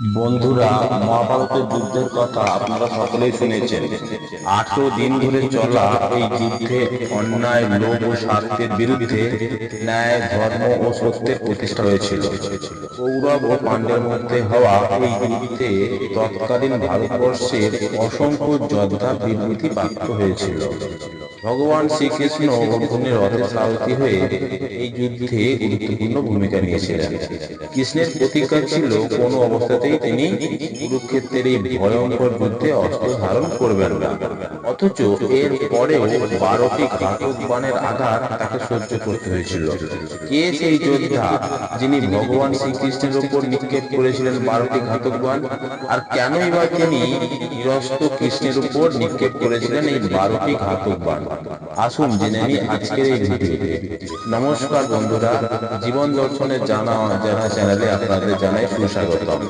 বন্ধুরা, মহাভারতের যুদ্ধের কথা আপনারা সকলেই শুনেছেন। আঠারো দিন ধরে চলা এই যুদ্ধে অন্যায়, লোভ ও স্বার্থের বিরুদ্ধে ন্যায়, ধর্ম ও সত্যের প্রতিষ্ঠা হয়েছিল। কৌরব ও পাণ্ডের মধ্যে হওয়া এই যুদ্ধে তৎকালীন ভারতবর্ষের অসংখ্য যোদ্ধা বিভূতি প্রাপ্ত হয়েছিল। ভগবান শ্রীকৃষ্ণ অর্জুনের রথে সারথি হয়ে এই যুদ্ধে গুরুত্বপূর্ণ ভূমিকা নিয়েছিলেন। কৃষ্ণের প্রতিজ্ঞা ছিল, কোনো অবস্থাতেই তিনি কুরুক্ষেত্রের এই ভয়ঙ্কর যুদ্ধে অস্ত্র ধারণ করবেন না। অথচ এর পরেও বারোটি ঘাতক বাণের আঘাত তাকে সহ্য করতে হয়েছিল। কে সেই যোদ্ধা যিনি ভগবান শ্রীকৃষ্ণের উপর নিক্ষেপ করেছিলেন বারোটি ঘাতক বাণ? আর কেনই বা তিনি নিরস্ত কৃষ্ণের উপর নিক্ষেপ করেছিলেন এই বারোটি ঘাতক বাণ? আসুন জেনে নিই আজকের এই ভিডিওতে নমস্কার বন্ধুরা, জীবন দর্শনের জানা জানা চ্যানেলে আপনাদের জানাই সুস্বাগতম।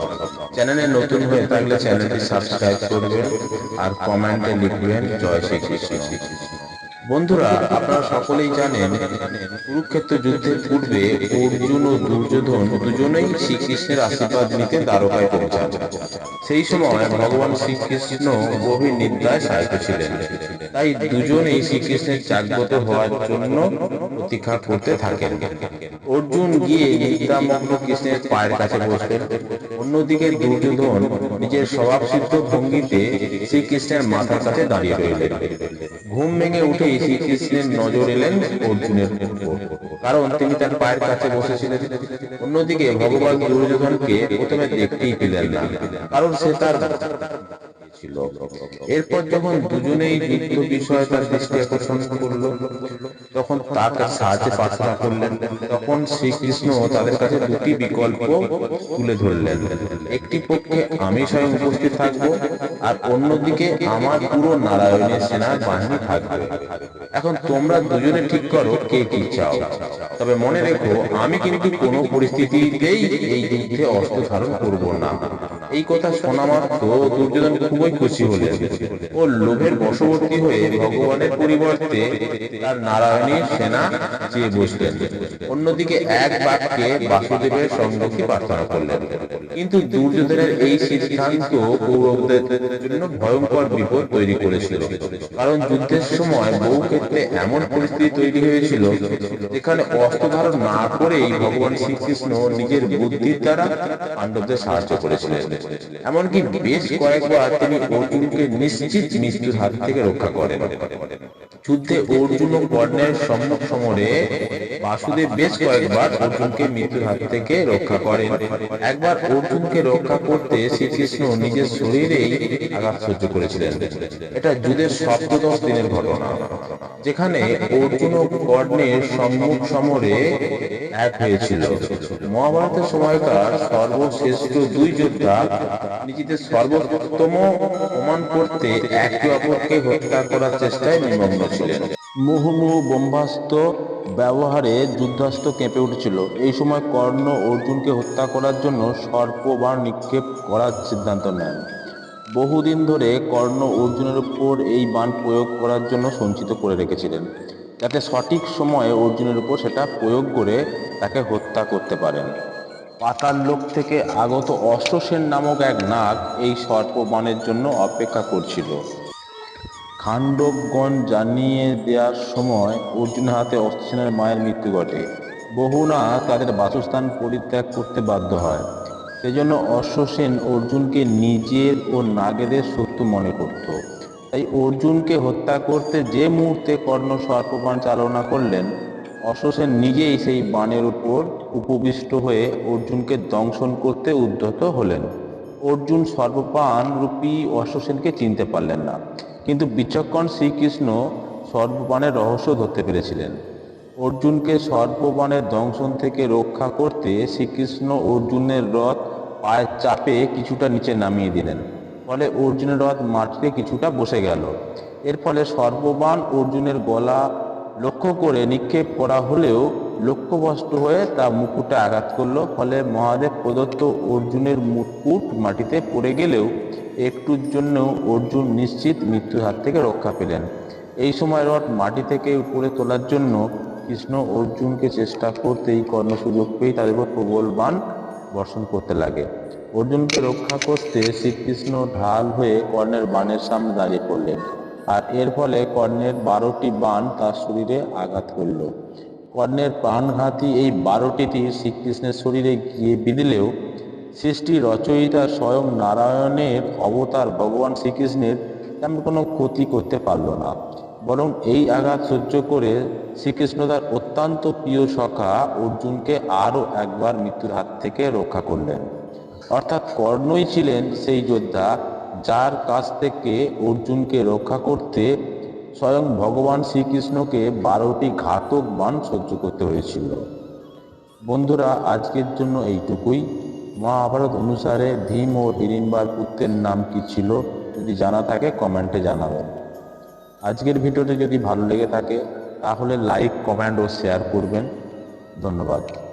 চ্যানেলে নতুন হয়ে থাকলে চ্যানেলটি সাবস্ক্রাইব করবেন আর কমেন্টে লিখবেন, জয় শ্রীকৃষ্ণ। বন্ধুরা, আপনারা সকলেই জানেন, কুরুক্ষেত্র যুদ্ধের পূর্বে অর্জুন ও দুর্যোধন দুজনেই শ্রীকৃষ্ণের আশীর্বাদ নিতে দ্বারকায় পৌঁছান। সেই সময় ভগবান শ্রীকৃষ্ণ গভীর নিদ্রায় শায়িত ছিলেন। তাই দুজনেই শ্রীকৃষ্ণের জাগ্রত হওয়ার জন্য প্রতীক্ষা করতে থাকেন। অর্জুন গিয়ে নিদ্রামগ্ন কৃষ্ণের পায়ের কাছে বসলেন। অন্যদিকে দুর্যোধন নিজের স্বভাবসিদ্ধ ভঙ্গিতে শ্রীকৃষ্ণের মাথার কাছে দাঁড়িয়ে রইলেন। ঘুম ভেঙে উঠেই শ্রীকৃষ্ণের নজর এলেন অর্জুনের কারণ তিনি তার পায়ের কাছে বসেছিলেন। অন্যদিকে ভগবান দুর্যোধনকে প্রথমে দেখতেই পেলেন না কারণ সে তার ছিল। এরপর যখন দুজনেই নিত্য বিষয়ে তার দৃষ্টি আকর্ষণ করল তখন তার কাছে সাহায্যে প্রার্থনা করলেন। তখন শ্রীকৃষ্ণ তাদের কাছে দুটি বিকল্প তুলে ধরলেন। একটি পক্ষে আমি স্বয়ং উপস্থিত থাকব আর অন্যদিকে আমার পুরো নারায়ণের সেনার বাহিনী থাকবে। এখন তোমরা দুজনে ঠিক করো কে কি চাও। তবে মনে রেখো আমি কিন্তু কোনো পরিস্থিতিতেই এই যুদ্ধে অস্ত্র ধারণ করব না। এই কথা শোনা মাত্র দুর্যোধন খুবই খুশি হলেন ও লোভের বশবর্তী হয়ে ভগবানের পরিবর্তে তার নারায়ণীর সেনা চেয়ে বসলেন। অন্যদিকে এক বাক্যে বাসুদেবের সংরক্ষী প্রার্থনা করলেন। কিন্তু দুর্যোধনের এই সিদ্ধান্ত কৌরবদের জন্য ভয়ঙ্কর বিপদ তৈরি করেছিল। কারণ যুদ্ধের সময় বহু ক্ষেত্রে এমন পরিস্থিতি তৈরি হয়েছিল যেখানে অস্ত্র ধারণ না করেই ভগবান শ্রীকৃষ্ণ নিজের বুদ্ধির দ্বারা পাণ্ডবদের সাহায্য করেছিলেন। এমনকি বেশ কয়েকবার তিনি অর্জুনকে নিশ্চিত মৃত্যুর হাত থেকে রক্ষা করেন। যুদ্ধে অর্জুন ও কর্ণের সম্মুখ সমরে বাসুদেব বেশ কয়েকবার অর্জুনকে মৃত্যুর হাত থেকে রক্ষা করেন। একবার অর্জুনকে রক্ষা করতে শ্রীকৃষ্ণ নিজের শরীরেই আঘাত সহ্য করেছিলেন। এটা যুদ্ধের সপ্তদশ দিনের ঘটনা যেখানে অর্জুন ও কর্ণের সম্মুখ সমরে এক হয়েছিল। মহাভারতের সময়কার সর্বশ্রেষ্ঠ দুই যোদ্ধা নিজেদের সর্বোত্তম প্রমাণ করতে একে অপরকে হত্যা করার চেষ্টায় নিমগ্ন ছিলেন মুহুর্মুহু ব্রহ্মাস্ত্র ব্যবহারে যুদ্ধাস্ত্র কেঁপে উঠেছিল। এই সময় কর্ণ অর্জুনকে হত্যা করার জন্য সর্পবাণ নিক্ষেপ করার সিদ্ধান্ত নেন। বহুদিন ধরে কর্ণ অর্জুনের উপর এই বাণ প্রয়োগ করার জন্য সঞ্চিত করে রেখেছিলেন। যাতে সঠিক সময়ে অর্জুনের উপর সেটা প্রয়োগ করে তাকে হত্যা করতে পারেন। পাতাল লোক থেকে আগত অশ্বসেন নামক এক নাগ এই সর্পবাণের জন্য অপেক্ষা করছিল। খাণ্ডবগণ জানিয়ে দেওয়ার সময় অর্জুনের হাতে অশ্বসেনের মায়ের মৃত্যু ঘটে। বহু না তাদের বাসস্থান পরিত্যাগ করতে বাধ্য হয়। সেজন্য অশ্বসেন অর্জুনকে নিজের ও নাগেদের শত্রু মনে করত। তাই অর্জুনকে হত্যা করতে যে মুহূর্তে কর্ণ সর্পবাণ চালনা করলেন, অশ্বসেন নিজেই সেই বাণের উপর উপবিষ্ট হয়ে অর্জুনকে দংশন করতে উদ্যত হলেন। অর্জুন সর্বপান রূপী অশ্বসেনকে চিনতে পারলেন না। কিন্তু বিচক্ষণ শ্রীকৃষ্ণ সর্বপানের রহস্য ধরতে পেরেছিলেন। অর্জুনকে সর্ববাণের দংশন থেকে রক্ষা করতে শ্রীকৃষ্ণ অর্জুনের রথ পায়ের চাপে কিছুটা নিচে নামিয়ে দিলেন। ফলে অর্জুনের রথ মাটিতে কিছুটা বসে গেল। এর ফলে সর্ববাণ অর্জুনের গলা লক্ষ্য করে নিক্ষেপ করা হলেও লক্ষ্যভ্রষ্ট হয়ে তা মুকুটে আঘাত করল, ফলে মহাদেব প্রদত্ত অর্জুনের মুকুট মাটিতে পড়ে গেলেও একটুর জন্য অর্জুন নিশ্চিত মৃত্যুর হাত থেকে রক্ষা পেলেন। এই সময় রথ মাটি থেকে উপরে তোলার জন্য কৃষ্ণ অর্জুনকে চেষ্টা করতেই কর্ণ সুযোগ পেয়ে তাদের উপর প্রবল বান বর্ষণ করতে লাগে। অর্জুনকে রক্ষা করতে শ্রীকৃষ্ণ ঢাল হয়ে কর্ণের বাণের সামনে দাঁড়িয়ে পড়লেন। আর এর ফলে কর্ণের বারোটি বাণ তার শরীরে আঘাত করল। কর্ণের প্রাণঘাতী এই বারোটি তীর শ্রীকৃষ্ণের শরীরে গিয়ে বিঁধলেও সৃষ্টি রচয়িতা স্বয়ং নারায়ণের অবতার ভগবান শ্রীকৃষ্ণের তেমন কোনো ক্ষতি করতে পারল না। বরং এই আঘাত সহ্য করে শ্রীকৃষ্ণ তার অত্যন্ত প্রিয় সখা অর্জুনকে আরও একবার মৃত্যুর হাত থেকে রক্ষা করলেন। অর্থাৎ কর্ণই ছিলেন সেই যোদ্ধা যার কাছ থেকে অর্জুনকে রক্ষা করতে স্বয়ং ভগবান শ্রীকৃষ্ণকে বারোটি ঘাতক বাণ সহ্য করতে হয়েছিল। বন্ধুরা, আজকের জন্য এইটুকুই। মহাভারত অনুসারে ভীম ও হিড়িম্বার পুত্রের নাম কি ছিল, যদি জানা থাকে, কমেন্টে জানাবেন। আজকের ভিডিওটি যদি ভালো লেগে থাকে, তাহলে লাইক, কমেন্ট ও শেয়ার করবেন। ধন্যবাদ।